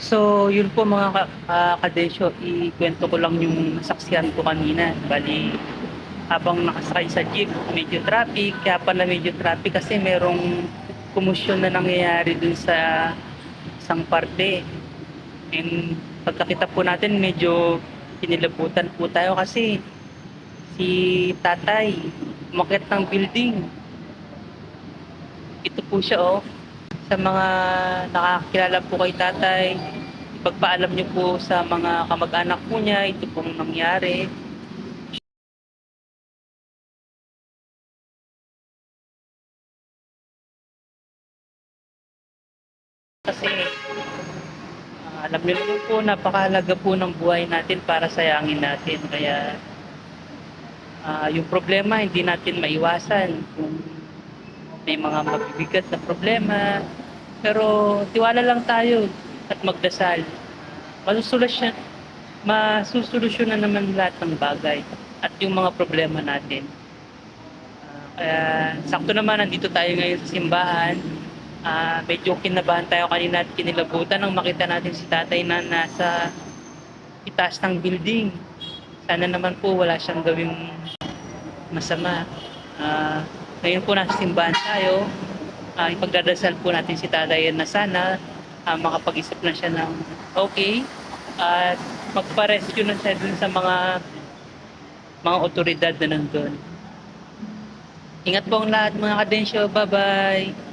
So, yun po mga ka- kadensyo, ikwento ko lang yung nasaksihan ko kanina. Bali, habang nakasakay sa jeep, medyo traffic. Kaya pala medyo traffic kasi merong kumusyon na nangyayari dun sa isang parte. And pagkakita po natin, medyo kinilabutan po tayo kasi si tatay umakyat ng building. Ito po siya oh sa mga nakakilala po kay tatay, ipagpaalam niyo po sa mga kamag-anak po niya, ito pong nangyari. Kasi ah, alam niyo naman po, napakahalaga po ng buhay natin para sayangin natin. Kaya ah, yung problema hindi natin maiwasan. Kung may mga mabibigat na problema, pero tiwala lang tayo at magdasal. Masusolusyon, masusolusyon na naman lahat ng bagay at yung mga problema natin. Ah, kaya sakto naman nandito tayo ngayon sa simbahan. Ah, medyo kinabahan tayo kanina at kinilabutan nang makita natin si tatay na nasa itaas ng building. Sana naman po wala siyang gawing masama. Ah, ngayon po nasa simbahan tayo. Ah, ipagdadasal po natin si tatay na sana ah, makapag-isip na siya ng okay at magpa-rescue na siya dun sa mga mga otoridad na nandun. Ingat po ang lahat mga kadensyo. Bye-bye!